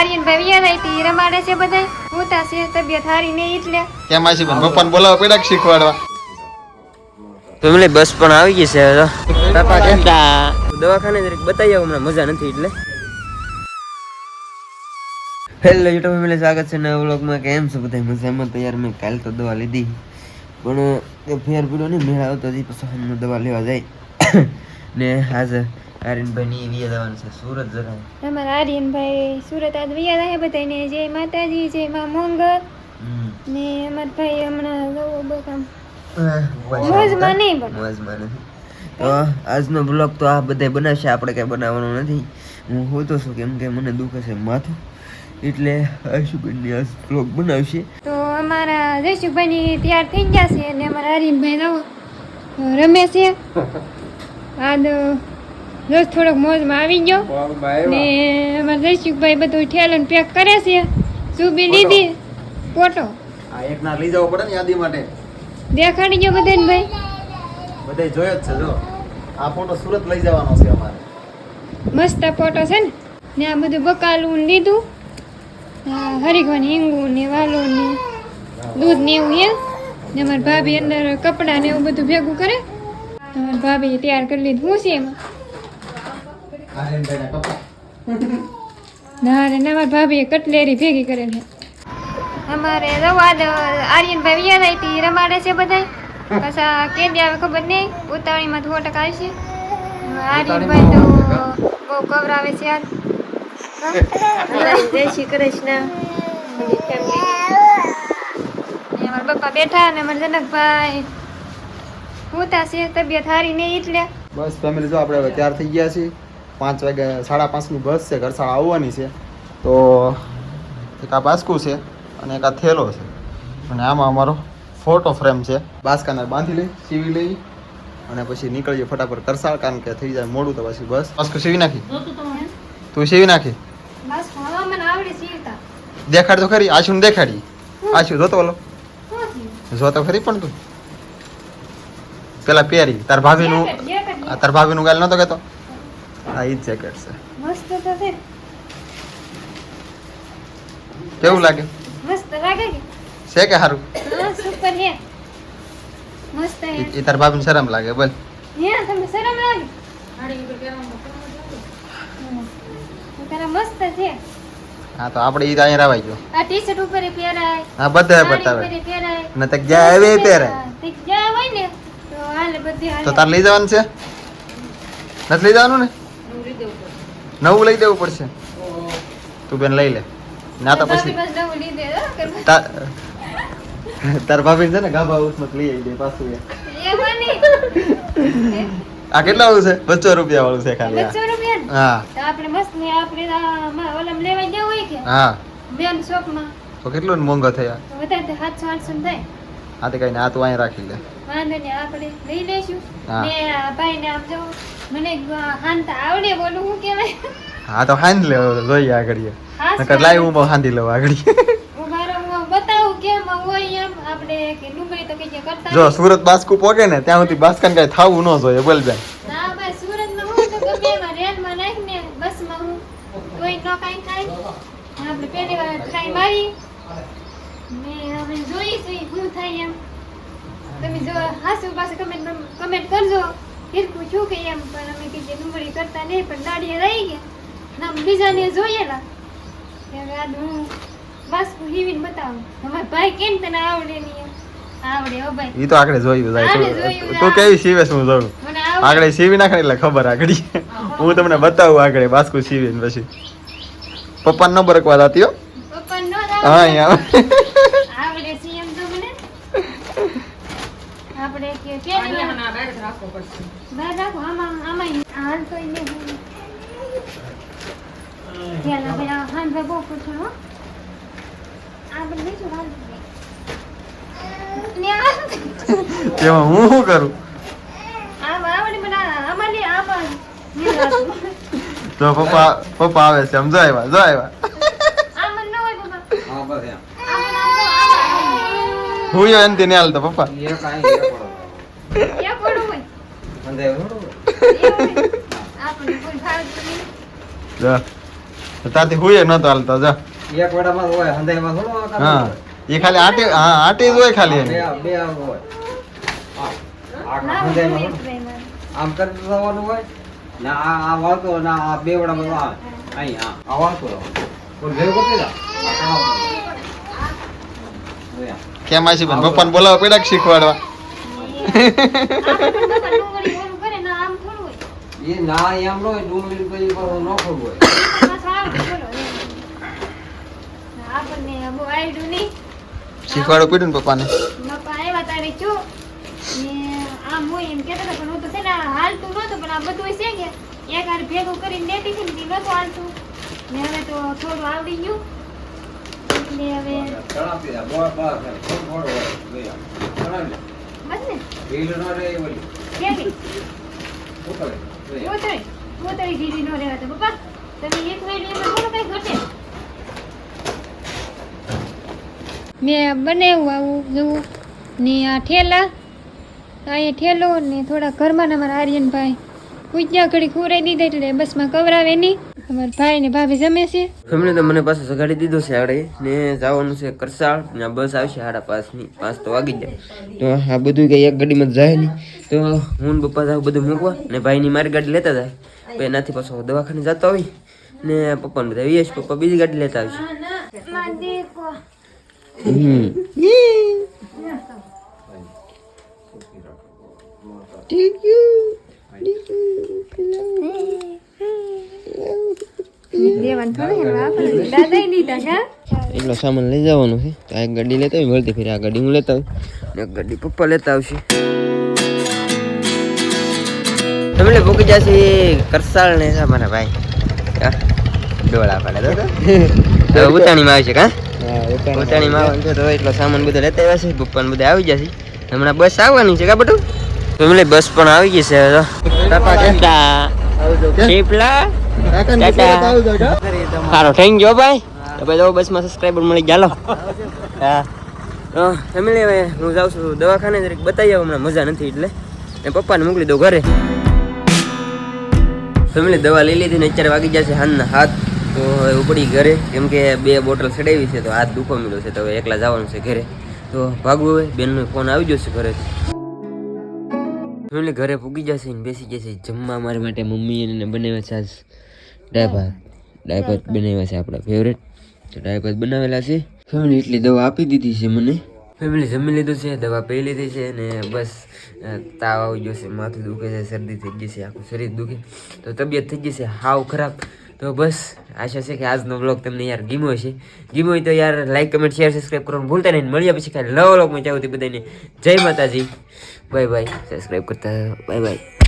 આર્યનભાઈ વ્યા જાય તી રમાડે છે બધા. હોતા છે તબિયત હારી નહીં એટલે. કેમ આશી પણ પપ્પાને બોલાવો પેડા શીખવાડવા. ફેમિલી બસ પણ આવી ગઈ છે હવે. તો. પાપા કેમ દવાખાને જરીક બતાવી આવું હમણાં મજા નથી એટલે. હેલો યુટ્યુબ ફેમિલી સ્વાગત છે નવા વ્લોગમાં. કેમ છો બધા? મજામાં? તો યાર મેં કાલ તો દવા લીધી. પણ ફેર પીડો ને મેળ આવતો પછી દવા લેવા જાય. ને આજે આર્યનભાઈ ની જવાનું છે. સુરત અમારા આર્યનભાઈ સુરત આજ વ્યા જાય બધાને જય માતાજી જય મા મોંગલ. ને અમારા ભાઈ હમણાં જવો બકામ મોજમાં નહીં પણ. મોજમાં નથી. તો આજનો બ્લોગ તો આ બધા બનાવશે. આપણે કઈ બનાવવાનું નથી. હું હોતો છું કેમ કે મને દુખે છે માથું. એટલે આશુબેનની આજ બ્લોગ બનાવશે. તો અમારા જયશુભાઈની તૈયાર થઈ ગયા છે અને અમારા હરીનભાઈ જવો રમે છે. આજ રોજ થોડોક મોજમાં આવી ગયો. ને અમારા જયશુભાઈ બધું ઠેલન પેક કરે છે. સુબી લીધી. ફોટો. આ એક ના લઈ જવો પડે ને યાદી માટે. દેખાડી ગયો બધાને ભાઈ. બધે જોયો જ છે જો. આ ફોટો સુરત લઈ જવાનો છે અમારે. મસ્ત ફોટો છે ને. ને આ બધું બકાલું ને લીધું. હરીગવાની હિંગું ને વાલું ને દૂધ ને એવું હે. ને અમારી ભાભી અંદર કપડાં ને એવું બધું ભેગું કરે. અમારી ભાભી તૈયાર કરી લીધું. હું છે એમાં? આર્યનભાઈના કપડા ના રે ના મારી ભાભીએ કટલેરી ભેગી કરેલી અમારે રવાદ આર્યનભાઈ વ્યા જાય રમાડે છે બધા પાછા કેદી આવે ખબર નહીં ઉતાવળીમાં થોડા ટકા આવશે આર્યનભાઈ તો બહુ કવરાવે છે યાર. જય શ્રી કૃષ્ણ. અમારા પપ્પા બેઠા અને મારા જનકભાઈ છે તબિયત હારી નહીં એટલે. બસ ફેમિલી જો આપણે હવે તૈયાર થઈ ગયા છીએ. પાંચ વાગે સાડા પાંચની બસ છે ઘરસાળા આવવાની છે. તો એક આ બાસ્કું છે અને એક આ થેલો છે. અને આમાં અમારો ફોટો ફ્રેમ છે. બાસકાને બાંધી લઈ સીવી લઈ અને પછી નીકળીએ ફટાફટ કરસાળ કારણ કે થઈ જાય મોડું તો પછી બસ. બાસ્કુ સીવી નાખી? તું સીવી નાખી? દેખાડ તો ખરી આશુને દેખાડી. આશુ જોતો બોલો. જોતો ખરી પણ તું? પેલા પહેરી તાર ભાભીનું તાર ભાભીનું ગાલ નતો કહેતો આ ઈ જેકેટ છે. મસ્ત છે. કેવું લાગે? મસ્ત લાગે છે કે સારું? હા સુપર હે મસ્ત હે ઈ તાર બાપને શરમ લાગે બોલ. હે તમને શરમ લાગે. મસ્ત છે. હા તો આપણે ઈ તો અહીંયા રવાઈ ગયો. આ ટી શર્ટ ઉપર પહેરાય. હા બધા બતાવે. આવે જ્યાં હોય ને તો હાલે બધી હાલે. તો તાર લઈ જવાનું છે? નથી લઈ જવાનું ને? નવું લઈ દેવું પડશે. તું બેન લઈ લે. ના તો પછી તાર ભાભી છે ને ગાભા ઉસમત લઈ આવી દે પાછું. આ કેટલા વાળું છે? બસો રૂપિયા વાળું છે ખાલી. હા. આપણે મસ્ત ને આપણે ઓલમ લેવા જવું હોય કે? હા. બેન શોપમાં તો કેટલું મોંઘો થયા? વધારે તો સાતસો આઠસો માં થાય. હા તે કઈ ના તું અહીં રાખી લે. વાંધો નહીં આપણે લઈ લઈશું. ને ભાઈ ને આમ જો મને હાંતા આવડે બોલું હું કહેવાય? હા તો હાંજ લે જોઈએ આગળ નકર લાઈ હું હાંધી લઉં આગળ જો સુરત બાસ્કુ પોકે ને ત્યાં સુધી બાસ્કાને કઈ થવું ન જોઈએ બોલ બેન. ના ભાઈ સુરતમાં હું તો ગમે એમાં રેલમાં નાખીને બસમાં હું કોઈ ન કાઈ થાય. આપણે પહેલી વાર ખાઈ મારી. ને હવે જોઈ છે શું થાય એમ. તમે જો હાસુ પાસે કમેન્ટ કમેન્ટ કરજો. હિરકું છું કે એમ પણ અમે કીધે ડુંગળી કરતા નહીં પણ દાડીએ રહી ગયા. ના બીજાને જોયેલા. ત્યારે આ હું બાસ્કુ હીવીને બતાવું. અમારા ભાઈ કેમ તને આવડે નહીં આવડે હો ભાઈ. ઈ તો આગળ જોયું જાય તું- જોયું જાય. કેવી સીવે શું આવડે. આગળ સીવી નાખે એટલે ખબર આગળ. હું તમને બતાવું આગળ બાસ્કુ સીવીને પછી. પપ્પાને ન બરકવા દાતી પપ્પા નો હા અહીંયા આવડે છે એમ તો મને કે રાખો આમાં આમાં હાલ તો એને બહુ પૂછો હો. હાલ હું શું કરું. તો પપ્પા પપ્પા આવે છે આમ જો આવ્યા જો આવ્યા. આમાં ન હોય પપ્પા. આમાં આમાં હું યો તેને હાલતો પપ્પા. એ પડું હોય. ન હોય. આપણે કોઈ નહીં. જો. તો નતો હાલતો જા. એક વડામાં હોય હંધાઈમાં થોડો હા. એ ખાલી આટે હા આટે જ હોય ખાલી બે બે આમ હોય. આમ કરી દેવાનું હોય. ના આ આ વાળતો ના આ બે વડામાં આ. અહીં આ આ વાળતો કોઈ ભેગું કરી દે. આ કરાવતો. જોયા. કેમ આશી બેન? પપ્પાને બોલાવવા પડ્યા કે શીખવાડવા? એ ના એમ ન ડુંગળી પાછું. આપણને નહીં. પડ્યું ને પપ્પાને બાપા આવ્યા તારે ચો આમ હોય એમ કહેતા પણ હું તો છે ને આ હાલતું નહોતું પણ આ બધું છે કે એક હારે ભેગું કરીને દેતી હતી ને નહોતું હાલતું ને હવે તો થોડું આવડી ગયું એટલે હવે તળાપી દે. બોળ બોળ કરે. થોડું થોડું હોય. જોયા. તળાવી દે. બસ ને ઓલી. કેવી રહેવા પપ્પા. તમે એક એમાં થોડું કઈ ઘટે. મેં બનાવ્યું આવું જુઓ ને આ ઠેલા અહીંયા ઠેલો ને થોડા ઘરમાં અમારા આર્યનભાઈ. પૂજ્યા ઘડી ખોરાઈ દીધા એટલે બસમાં કવરાવે નહીં. અમારા ભાઈ ને ભાભી જમે છે. ફેમિલી તો મને પાછું સગાડી દીધો છે આવડે ને જવાનું છે કરસાળ ને બસ આવશે સાડા પાંચની પાંચ તો વાગી જાય. તો આ બધું કંઈ એક ગાડીમાં જાય નહીં. તો હું ને પપ્પા જાવ બધું મૂકવા ને ભાઈની મારી ગાડી લેતા જાય. પછી એનાથી પાછો દવાખાને જતો આવી ને પપ્પાને બધા વીએસ પપ્પા બીજી ગાડી લેતા આવશે. હમ. દેવાન થોડું આપણે દાદા લીધા કા એટલો સામાન લઈ જવાનો છે. તો આ એક ગાડી લેતા હોય વળતી ફરી. આ ગાડી હું લેતા આવી ને ગાડી પપ્પા લેતા આવશે. તમને ભૂકી જશે કરસાળ ને છે મારા ભાઈ. ડોળા પડે તો ઉતાણીમાં આવશે કા? ઉતાણીમાં આવવાનું છે તો એટલો સામાન બધો લેતા આવ્યા છે. પપ્પા ને બધા આવી જશે હમણાં બસ આવવાની છે કા બધું? ફેમિલી બસ પણ આવી ગઈ છે હવે તો. ટાટા ટાટા શીપલા સારો થેન્ક યુ ભાઈ. તો ભાઈ જો બસમાં સબસ્ક્રાઈબર મળી ગયા હા. ફેમિલી હવે હું જાઉં છું દવાખાને જરીક બતાવી આવું હમણાં મજા નથી એટલે. ને પપ્પાને મોકલી દઉં ઘરે. ફેમિલી દવા લઈ લીધી ને અત્યારે વાગી જશે હાથના હાથ. તો હવે ઉપડી ઘરે. કેમ કે બે બોટલ ચડાવી છે તો હાથ દુખો મળ્યો છે તો હવે એકલા જવાનું છે ઘરે. તો ભાગવું હવે બેનનો ફોન આવી જશે ઘરે ફેમિલી ઘરે પૂગી જશે ને બેસી જશે. જમવા મારા માટે મમ્મી એને બનાવ્યા છે આજ. ડાયભાત ડાયભાત બનાવ્યા છે આપણા ફેવરેટ તો ડાયભાત બનાવેલા છે. ફેમિલી એટલી દવા આપી દીધી છે મને. ફેમિલી જમી લીધું છે દવા પી લીધી છે ને બસ તાવ આવી ગયો છે માથું દુખે છે શરદી થઈ ગઈ છે આખું શરીર દુખે. તો તબિયત થઈ ગઈ છે હાવ ખરાબ. તો બસ, આશા છે કે આજનો બ્લોગ તમને યાર ગીમો છે ગીમો તો યાર લાઈક કમેન્ટ શેર સબસ્ક્રાઈબ કરવાનું ભૂલતા નહીં. મળ્યા પછી ખાલી નવો બ્લોગમાં ચાહું બધાને જય માતાજી. બાય બાય સબસ્ક્રાઈબ કરતા બાય બાય